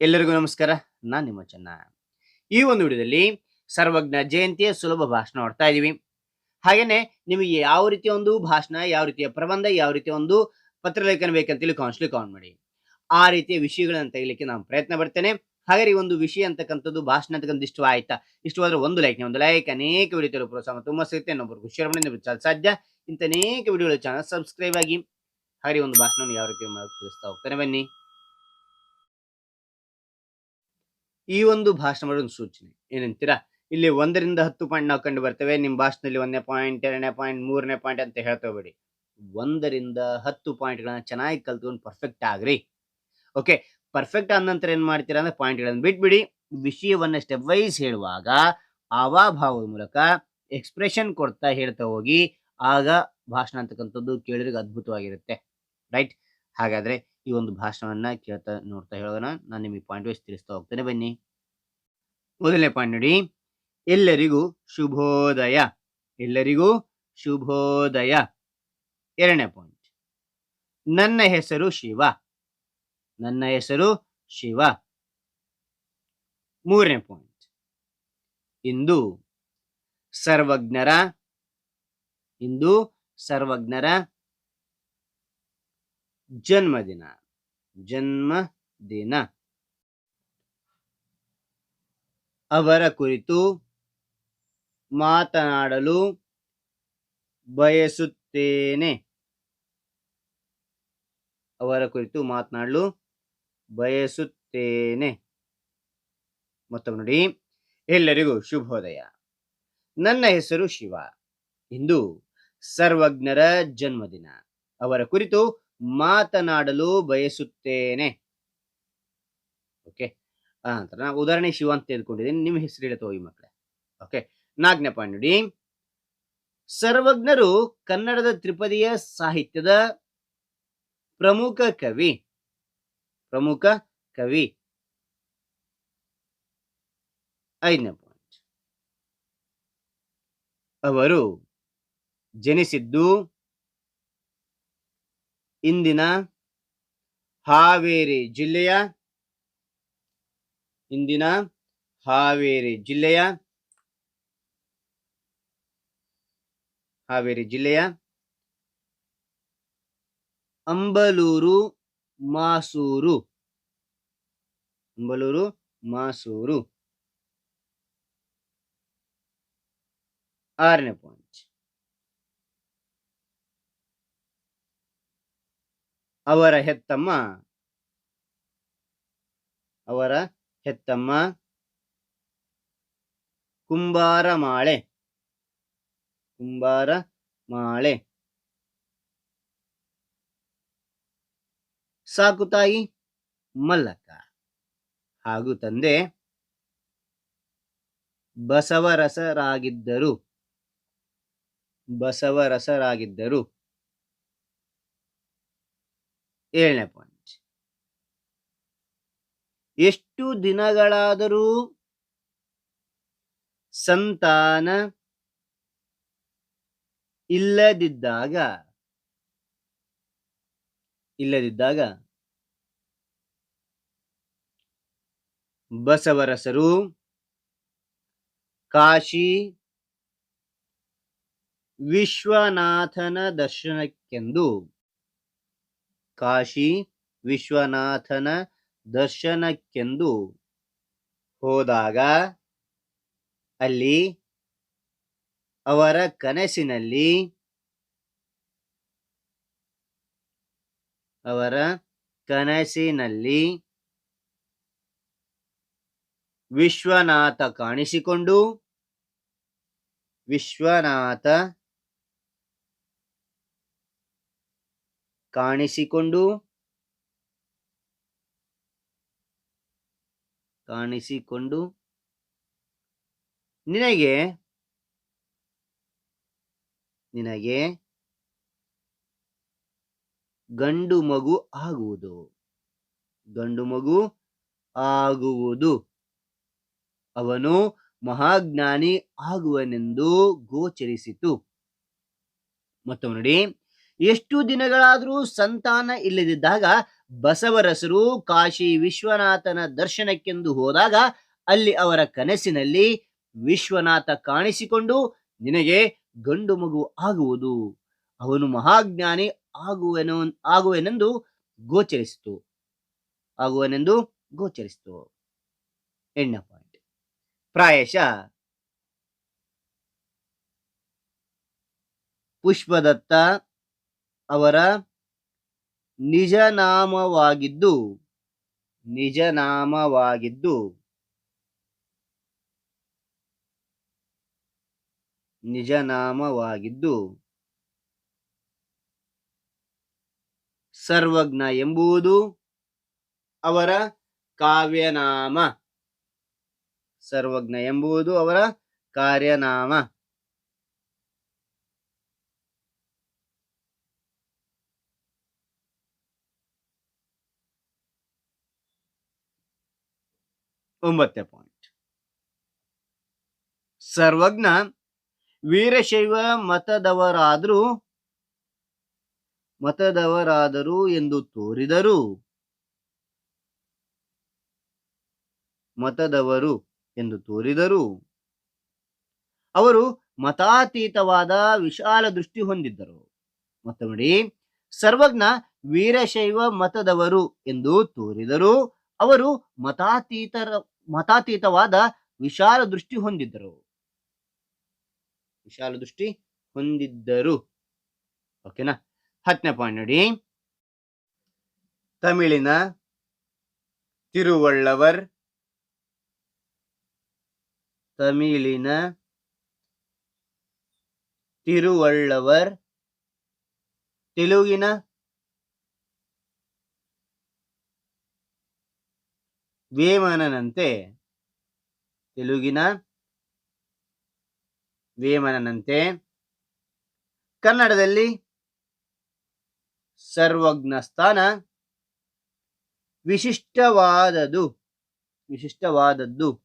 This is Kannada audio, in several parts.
ಎಲ್ಲರಿಗೂ ನಮಸ್ಕಾರ. ನಾನು ನಿಮ್ಮ ಚೆನ್ನ. ಈ ಒಂದು ವಿಡಿಯೋದಲ್ಲಿ ಸರ್ವಜ್ಞ ಜಯಂತಿಯ ಸುಲಭ ಭಾಷಣ ನೋಡ್ತಾ ಇದ್ದೀವಿ ಹಾಗೇನೆ ನಿಮಗೆ ಯಾವ ರೀತಿಯ ಒಂದು ಭಾಷಣ, ಯಾವ ರೀತಿಯ ಪ್ರಬಂಧ, ಯಾವ ರೀತಿಯ ಒಂದು ಪತ್ರಲೇಖನ ಬೇಕಂತೇಳಿ ಕಾನ್ಸ್ಲಿ ಕಾನ್ ಮಾಡಿ. ಆ ರೀತಿಯ ವಿಷಯಗಳನ್ನು ತೆಗಿಲಿಕ್ಕೆ ನಾನು ಪ್ರಯತ್ನ ಪಡ್ತೇನೆ. ಹಾಗೆ ಈ ಒಂದು ವಿಷಯ ಅಂತಕ್ಕಂಥದ್ದು, ಭಾಷಣ ಅಂತಕ್ಕಂಥ ಇಷ್ಟ ಆಯ್ತಾ? ಇಷ್ಟವಾದ್ರೆ ಒಂದು ಲೈಕ್ ಒಂದು ಲೈಕ್ ಅನೇಕ ವಿಡಿಯೋ ಪ್ರೋತ್ಸಾಹ ತುಂಬಾ ಸಿಗುತ್ತೆ. ಇನ್ನೊಬ್ಬರು ಶೇರ್ ಮಾಡಿ ಸಾಧ್ಯ. ಇಂಥ ಅನೇಕ ವಿಡಿಯೋಗಳ ಚಾನಲ್ ಸಬ್ಸ್ಕ್ರೈಬ್ ಆಗಿ. ಹಾಗೆ ಒಂದು ಭಾಷಣವನ್ನು ಯಾವ ರೀತಿ ತಿಳಿಸ್ತಾ ಹೋಗ್ತಾನೆ ಬನ್ನಿ. ಈ ಒಂದು ಭಾಷಣ ಒಂದು ಸೂಚನೆ ಏನಂತೀರಾ? ಇಲ್ಲಿ ಒಂದರಿಂದ ಹತ್ತು ಪಾಯಿಂಟ್ ನಾವು ಕಂಡು ಬರ್ತೇವೆ. ನಿಮ್ಮ ಭಾಷಣದಲ್ಲಿ ಒಂದನೇ ಪಾಯಿಂಟ್ ಎರಡನೇ ಪಾಯಿಂಟ್ ಮೂರನೇ ಪಾಯಿಂಟ್ ಅಂತ ಹೇಳ್ತಾ ಹೋಗ್ಬೇಡಿ. ಒಂದರಿಂದ ಹತ್ತು ಪಾಯಿಂಟ್ಗಳನ್ನ ಚೆನ್ನಾಗಿ ಕಲ್ತ್ಕೊಂಡು ಪರ್ಫೆಕ್ಟ್ ಆಗ್ರಿ. ಓಕೆ ಪರ್ಫೆಕ್ಟ್ ಆದ ನಂತರ ಏನ್ ಮಾಡ್ತೀರಾ ಅಂದ್ರೆ ಪಾಯಿಂಟ್ಗಳನ್ನು ಬಿಟ್ಬಿಡಿ. ವಿಷಯವನ್ನ ಸ್ಟೆಪ್ ವೈಸ್ ಹೇಳುವಾಗ ಆವಾಭಾವದ ಮೂಲಕ ಎಕ್ಸ್ಪ್ರೆಷನ್ ಕೊಡ್ತಾ ಹೇಳ್ತಾ ಹೋಗಿ, ಆಗ ಭಾಷಣ ಅಂತಕ್ಕಂಥದ್ದು ಕೇಳಿದ್ರೆ ಅದ್ಭುತವಾಗಿರುತ್ತೆ. ರೈಟ್ ಹಾಗಾದ್ರೆ ಈ ಒಂದು ಭಾಷಣವನ್ನ ಕೇಳ್ತಾ ನೋಡ್ತಾ ಹೇಳೋಣ ನಾನು ನಿಮಗೆ ಪಾಯಿಂಟ್ ವೈಸ್ ತಿಳಿಸ್ತಾ ಹೋಗ್ತೇನೆ. ಬನ್ನಿ. ಮೊದಲನೇ ಪಾಯಿಂಟ್ ನೋಡಿ. ಎಲ್ಲರಿಗೂ ಶುಭೋದಯ. ಎಲ್ಲರಿಗೂ ಶುಭೋದಯ. ಎರಡನೇ ಪಾಯಿಂಟ್ ನನ್ನ ಹೆಸರು ಶಿವ. ನನ್ನ ಹೆಸರು ಶಿವ. ಮೂರನೇ ಪಾಯಿಂಟ್ ಇಂದು ಸರ್ವಜ್ಞರ ಇಂದು ಸರ್ವಜ್ಞರ ಜನ್ಮದಿನ. ಜನ್ಮದಿನ. ಅವರ ಕುರಿತು ಮಾತನಾಡಲು ಬಯಸುತ್ತೇನೆ. ಅವರ ಕುರಿತು ಮಾತನಾಡಲು ಬಯಸುತ್ತೇನೆ. ಮತ್ತೊಮ್ಮೆ ನೋಡಿ. ಎಲ್ಲರಿಗೂ ಶುಭೋದಯ. ನನ್ನ ಹೆಸರು ಶಿವ. ಇಂದು ಸರ್ವಜ್ಞರ ಜನ್ಮದಿನ. ಅವರ ಕುರಿತು ಮಾತನಾಡಲು ಬಯಸುತ್ತೇನೆ. ಓಕೆ ನಂತರ ನಾನು ಉದಾಹರಣೆ ಶಿವ ಅಂತ ತೆಗೆದುಕೊಂಡಿದ್ದೀನಿ. ನಿಮ್ಮ ಹೆಸರು ಹೇಳಿ ಹೋಗಿ ಮಕ್ಕಳೇ. ಓಕೆ ನಾಲ್ಕನೇ ಪಾಯಿಂಟ್ ನೋಡಿ. ಸರ್ವಜ್ಞರು ಕನ್ನಡದ ತ್ರಿಪದಿಯ ಸಾಹಿತ್ಯದ ಪ್ರಮುಖ ಕವಿ. ಪ್ರಮುಖ ಕವಿ. ಐದನೇ ಪಾಯಿಂಟ್ ಅವರು ಜನಿಸಿದ್ದು ಇಂದಿನ ಹಾವೇರಿ ಜಿಲ್ಲೆಯ ಇಂದಿನ ಹಾವೇರಿ ಜಿಲ್ಲೆಯ ಹಾವೇರಿ ಜಿಲ್ಲೆಯ ಅಂಬಲೂರು ಮಾಸೂರು. ಅಂಬಲೂರು ಮಾಸೂರು. ಆರನೇ ಪಾಯಿಂಟ್ ಅವರ ಹೆತ್ತಮ್ಮ ಅವರ ಹೆತ್ತಮ್ಮ ಕುಂಬಾರ ಮಾಳೆ ಕುಂಬಾರ ಮಾಳೆ ಸಾಕು ತಾಯಿ, ಮಲ್ಲಕ್ಕ. ಹಾಗೂ ತಂದೆ, ಬಸವರಸರಾಗಿದ್ದರು. ಬಸವರಸರಾಗಿದ್ದರು. ಏಳನೇ ಪಾಯಿಂಟ್ ಎಷ್ಟು ದಿನಗಳಾದರೂ ಸಂತಾನ ಇಲ್ಲದಿದ್ದಾಗ ಇಲ್ಲದಿದ್ದಾಗ ಬಸವರಸರು ಕಾಶಿ ವಿಶ್ವನಾಥನ ದರ್ಶನಕ್ಕೆಂದು ಕಾಶಿ ವಿಶ್ವನಾಥನ ದರ್ಶನಕ್ಕೆಂದು ಹೋದಾಗ ಅಲ್ಲಿ ಅವರ ಕನಸಿನಲ್ಲಿ ಅವರ ಕನಸಿನಲ್ಲಿ ವಿಶ್ವನಾಥ ಕಾಣಿಸಿಕೊಂಡು ವಿಶ್ವನಾಥ ಕಾಣಿಸಿಕೊಂಡು ಕಾಣಿಸಿಕೊಂಡು ನಿನಗೆ ನಿನಗೆ ಗಂಡು ಮಗು ಆಗುವುದು. ಗಂಡು ಮಗು ಆಗುವುದು. ಅವನು ಮಹಾಜ್ಞಾನಿ ಆಗುವನೆಂದು ಗೋಚರಿಸಿತು. ಮತ್ತು ನೋಡಿ. ಎಷ್ಟು ದಿನಗಳಾದರೂ ಸಂತಾನ ಇಲ್ಲದಿದ್ದಾಗ ಬಸವರಸರು ಕಾಶಿ ವಿಶ್ವನಾಥನ ದರ್ಶನಕ್ಕೆಂದು ಹೋದಾಗ ಅಲ್ಲಿ ಅವರ ಕನಸಿನಲ್ಲಿ ವಿಶ್ವನಾಥ ಕಾಣಿಸಿಕೊಂಡು ನಿನಗೆ ಗಂಡು ಮಗು ಆಗುವುದು. ಅವನು ಮಹಾಜ್ಞಾನಿ ಆಗುವೆನು, ಆಗುವೆನೆಂದು ಗೋಚರಿಸಿತು. ಆಗುವನೆಂದು ಗೋಚರಿಸಿತು. ಎಣ್ಣೆ ಪಾಯಿಂಟ್. ಪ್ರಾಯಶ ಪುಷ್ಪದತ್ತ ಅವರ ನಿಜನಾಮವಾಗಿದ್ದು ನಿಜನಾಮವಾಗಿದ್ದು ನಿಜ ನಾಮವಾಗಿದ್ದು ನಿಜ ನಾಮವಾಗಿದ್ದು ಸರ್ವಜ್ಞ ಎಂಬುದು ಅವರ ಕಾವ್ಯನಾಮ. ಸರ್ವಜ್ಞ ಎಂಬುದು ಅವರ ಕಾರ್ಯನಾಮ. ಒಂಬತ್ತನೇ ಪಾಯಿಂಟ್ ಸರ್ವಜ್ಞ, ವೀರಶೈವ ಮತದವರಾದರೂ, ಮತದವರಾದರು ಎಂದು ತೋರಿದರು. ಮತದವರು ಎಂದು ತೋರಿದರು. ಅವರು ಮತಾತೀತವಾದ ವಿಶಾಲ ದೃಷ್ಟಿ ಹೊಂದಿದ್ದರು. ಮತ್ತೊಮ್ಮೆ, ಸರ್ವಜ್ಞ, ವೀರಶೈವ ಮತದವರು ಎಂದು ತೋರಿದರು. ಅವರು ಮತಾತೀತರ, ಮತಾತೀತವಾದ ವಿಶಾಲ ದೃಷ್ಟಿ ಹೊಂದಿದ್ದರು. ವಿಶಾಲ ದೃಷ್ಟಿ ಹೊಂದಿದ್ದರು. ಓಕೆನಾ ಹತ್ತನೇ ಪಾಯಿಂಟ್ ನೋಡಿ. ತಮಿಳಿನ ತಿರುವಳ್ಳವರ್. ತಮಿಳಿನ ತಿರುವಳ್ಳವರ್. ತೆಲುಗಿನ ವೇಮನನಂತೆ ತೆಲುಗಿನ ವೇಮನನಂತೆ ಕನ್ನಡದಲ್ಲಿ ಸರ್ವಜ್ಞ ಸ್ಥಾನ ವಿಶಿಷ್ಟವಾದದು ವಿಶಿಷ್ಟವಾದದ್ದು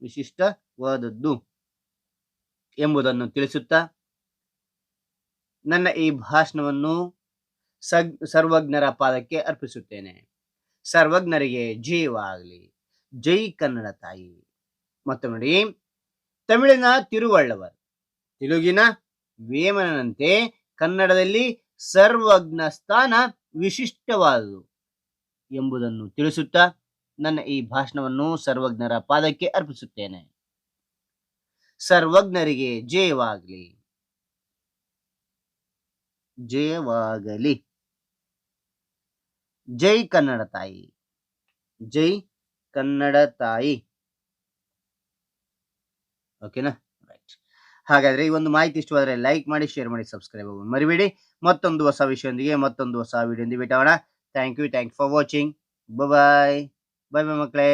ವಿಶಿಷ್ಟವಾದದ್ದು ಎಂಬುದನ್ನು ತಿಳಿಸುತ್ತಾ ನನ್ನ ಈ ಭಾಷಣವನ್ನು ಸರ್ವಜ್ಞರ ಪಾದಕ್ಕೆ ಅರ್ಪಿಸುತ್ತೇನೆ. ಸರ್ವಜ್ಞರಿಗೆ ಜಯವಾಗಲಿ. ಜೈ ಕನ್ನಡ ತಾಯಿ. ಮತ್ತು ನೋಡಿ, ತಮಿಳಿನ ತಿರುವಳ್ಳವರ್. ತೆಲುಗಿನ ವೇಮನಂತೆ ಕನ್ನಡದಲ್ಲಿ ಸರ್ವಜ್ಞ ಸ್ಥಾನ ವಿಶಿಷ್ಟವಾದುದು ಎಂಬುದನ್ನು ತಿಳಿಸುತ್ತಾ ನನ್ನ ಈ ಭಾಷಣವನ್ನು ಸರ್ವಜ್ಞರ ಪಾದಕ್ಕೆ ಅರ್ಪಿಸುತ್ತೇನೆ. ಸರ್ವಜ್ಞರಿಗೆ ಜಯವಾಗಲಿ. ಜಯವಾಗಲಿ. ಜೈ ಕನ್ನಡ ತಾಯಿ. ಜೈ ಕನ್ನಡ ತಾಯಿ. ಓಕೆನಾ ರೈಟ್ ಹಾಗಾದ್ರೆ ಈ ಒಂದು ಮಾಹಿತಿ ಇಷ್ಟವಾದರೆ ಲೈಕ್ ಮಾಡಿ ಶೇರ್ ಮಾಡಿ ಸಬ್ಸ್ಕ್ರೈಬ್ ಆಗಿ ಮರಿಬೇಡಿ. ಮತ್ತೊಂದು ಹೊಸ ವಿಷಯದೊಂದಿಗೆ, ಮತ್ತೊಂದು ಹೊಸ video ಬಿಟ್ಟೋಣ thank you thank for watching bye bye bye ಮಕ್ಕಳೇ.